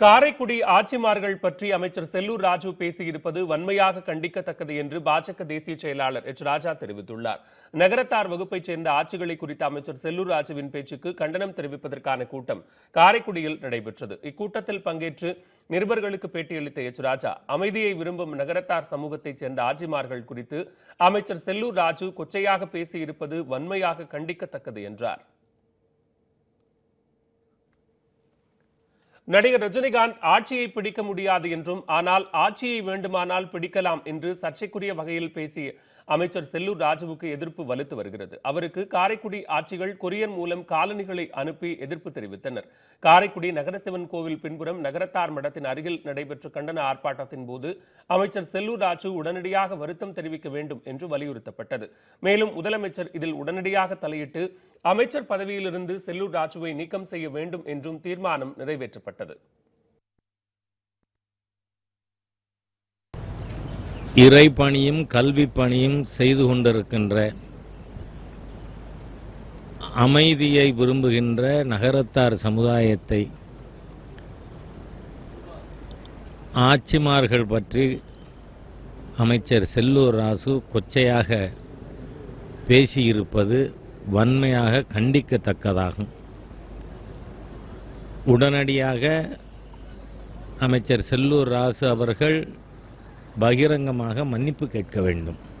காரைக்குடி ஆட்சிமார்கள் பற்றி அமைச்சர் செல்லூர் ராஜு பேசியிருப்பது வன்மையாக கண்டிக்கத்தக்கது என்று பாஜக தேசிய செயலாளர் எச். ராஜா தெரிவித்துள்ளார். நகரத்தார் வகுப்பைச் சேர்ந்த ஆட்சிகளை குறித்த அமைச்சர் செல்லூர் ராஜுவின் பேச்சுக்கு கண்டனம் தெரிவிப்பதற்கான கூட்டம் காரைக்குடியில் நடைபெற்றது. இக்கூட்டத்தில் பங்கேற்று நிருபர்களுக்கு பேட்டியளித்த எச். ராஜா அமைதியை விரும்பும் நகரத்தார் சமூகத்தைச் சேர்ந்த ஆட்சிமார்கள் குறித்து அமைச்சர் செல்லூர் ராஜு கொச்சையாக பேசியிருப்பது வன்மையாக கண்டிக்கத்தக்கது என்றார். நடிகர் ரஜினிகாந்த் ஆட்சியை பிடிக்க முடியாது என்றும் ஆனால் ஆட்சியை வேண்டுமானால் பிடிக்கலாம் என்று சர்ச்சைக்குரிய வகையில் பேசிய அமைச்சர் செல்லூர் ராஜுவுக்கு எதிர்ப்பு வலுத்து வருகிறது. அவருக்கு காரைக்குடி ஆட்சிகள் கொரியர் மூலம் காலனிகளை அனுப்பி எதிர்ப்பு தெரிவித்தனர். காரைக்குடி நகரசிவன் கோவில் பின்புறம் நகரத்தார் மடத்தின் அருகில் நடைபெற்ற கண்டன ஆர்ப்பாட்டத்தின் போது அமைச்சர் செல்லூர் ராஜு உடனடியாக வருத்தம் தெரிவிக்க வேண்டும் என்று வலியுறுத்தப்பட்டது. மேலும் முதலமைச்சர் இதில் உடனடியாக தலையிட்டு அமைச்சர் பதவியிலிருந்து செல்லூர் ராஜுவை நீக்கம் செய்ய வேண்டும் என்றும் தீர்மானம் நிறைவேற்றப்பட்டது. இறை பணியும் கல்வி பணியும் செய்து கொண்டிருக்கின்ற அமைதியை விரும்புகின்ற நகரத்தார் சமுதாயத்தை ஆட்சிமார்கள் பற்றி அமைச்சர் செல்லூர் ராசு கொச்சையாக பேசியிருப்பது வன்மையாக கண்டிக்கத்தக்கதாகும். உடனடியாக அமைச்சர் செல்லூர் ராசு அவர்கள் பகிரங்கமாக மன்னிப்பு கேட்க வேண்டும்.